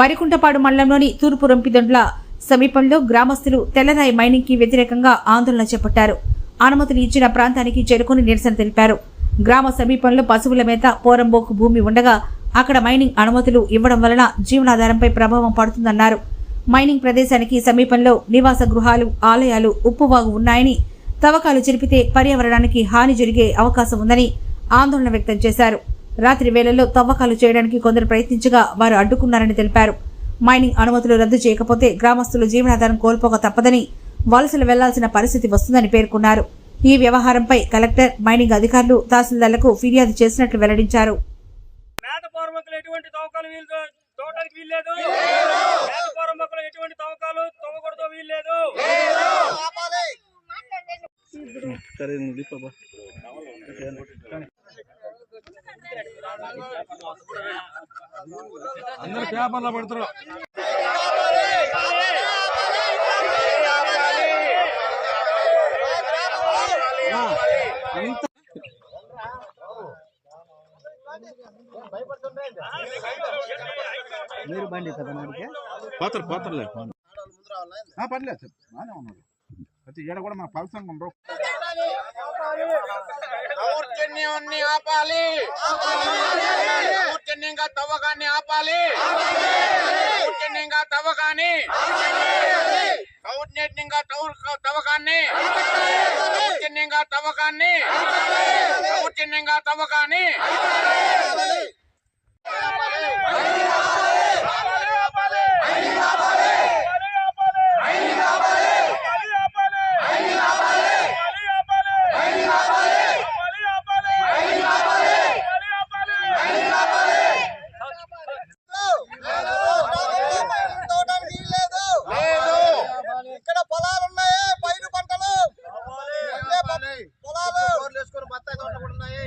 వరికుంటపాడు మండలంలోని తూర్పు రొంపిదొండ్ల సమీపంలో గ్రామస్తులు తెల్లరాయి మైనింగ్కి వ్యతిరేకంగా ఆందోళన చేపట్టారు. అనుమతులు ఇచ్చిన ప్రాంతానికి చేరుకుని నిరసన తెలిపారు. గ్రామ సమీపంలో పశువుల మేత పోరంబోకు భూమి ఉండగా అక్కడ మైనింగ్ అనుమతులు ఇవ్వడం వలన జీవనాధారంపై ప్రభావం పడుతుందన్నారు. మైనింగ్ ప్రదేశానికి సమీపంలో నివాస గృహాలు ఆలయాలు ఉప్పువాగు ఉన్నాయని తవ్వకాలు జరిపితే పర్యావరణానికి హాని జరిగే అవకాశం ఉందని ఆందోళన వ్యక్తం చేశారు. రాత్రి వేళల్లో తవ్వకాలు చేయడానికి కొందరు ప్రయత్నించగా వారు అడ్డుకున్నారని తెలిపారు. మైనింగ్ అనుమతులు రద్దు చేయకపోతే గ్రామస్తులు జీవనాధారం కోల్పోక తప్పదని వలసలు వెళ్ళాల్సిన పరిస్థితి వస్తుందని పేర్కొన్నారు. ఈ వ్యవహారంపై కలెక్టర్ మైనింగ్ అధికారులు తహసీల్దార్లకు ఫిర్యాదు చేసినట్లు వెల్లడించారు. తవ్వడానికి వీల్లేదు. ఎటువంటి తవ్వకాలు తవ్వకూడదు వీల్లేదు. అందరు పేపర్లో పడతారు. మీరు బండి కదా నాడికి పోతారు పోతారులే. ఆ, పర్లేదు. సార్ బాగానే ఉన్నారు అయితే ఈడ కూడా మన పలసంగా ఉండవు దౌర్జన్యాన్ని ఆపాలి. దౌర్జన్యంగా తవ్వకాన్ని ఆపాలి. దౌర్జన్యంగా తవ్వకాన్ని. దౌర్జన్యంగా తవ్వ- తవ్వకాన్ని. దౌర్జన్యంగా తవ్వకాన్ని. దౌర్జన్యంగా తవ్వకాన్ని. పొలాలు. వేసుకొని బత్తాయి తోటలు ఉన్నాయి.